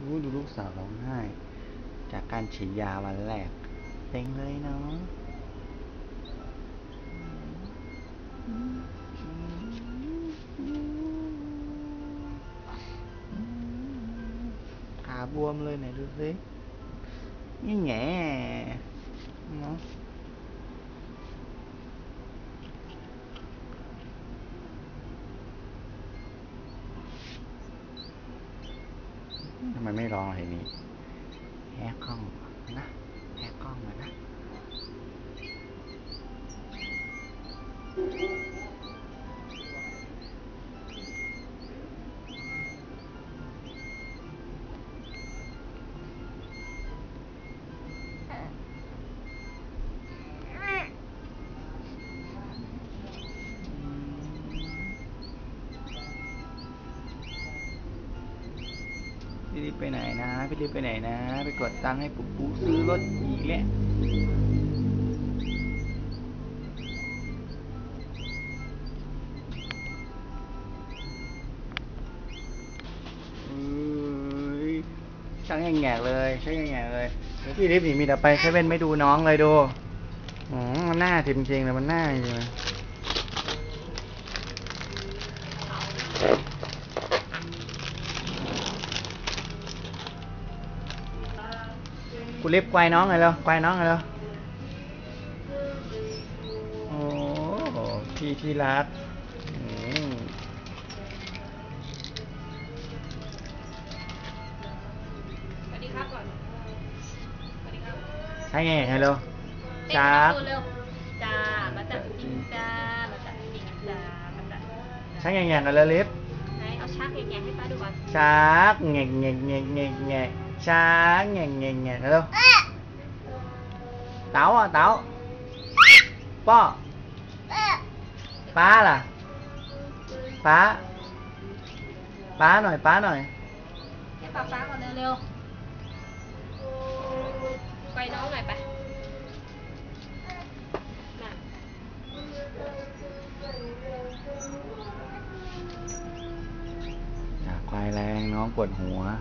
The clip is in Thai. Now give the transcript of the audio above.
อู้ดูลูกสาวร้องไห้ จากการฉีดยาวันแรกเต็งเลยเนาะขาบวมเลยไหนดูสินี่แง่เนาะ ทำไมไม่ร้องอะไรนี่แฮกห้องนะ พี่รีบไปไหนนะพี่รีบไปไหนนะ ไปกดตังค์ให้ปุ๊บปุ๊ซื้อรถอีกแล้วเอ้ยช่างแง่เลยช่างแง่ๆเลยเดี๋ยพี่รีบหนีมีแต่ไปเซเว่นไม่ดูน้องเลยดู อืมมันหน้าจริงๆเลยมันหน้าจริงเลย กูรีบไกวน้องเลยแล้วไกวน้องเลยแล้วโอ้พี่ที่รักอืมสวัสดีครับก่อนสวัสดีครับใช่ไงฮัลโหลเต้นจ้าให้บดูเร็วจ้ามาจับจริงจ้ามาจับจริงจ้ามาจับใช่ไงไงกันแล้วลิฟไหนเอาชักแง่ๆให้ป้าดูก่อนชักแงกแงกแงก xa ngàn ngàn ngàn rồi đâu. Táo à táo. Po phá là. Phá. Phá nồi phá nồi. Cái bà quay nó này bà. À, khoai lang nó quần หัว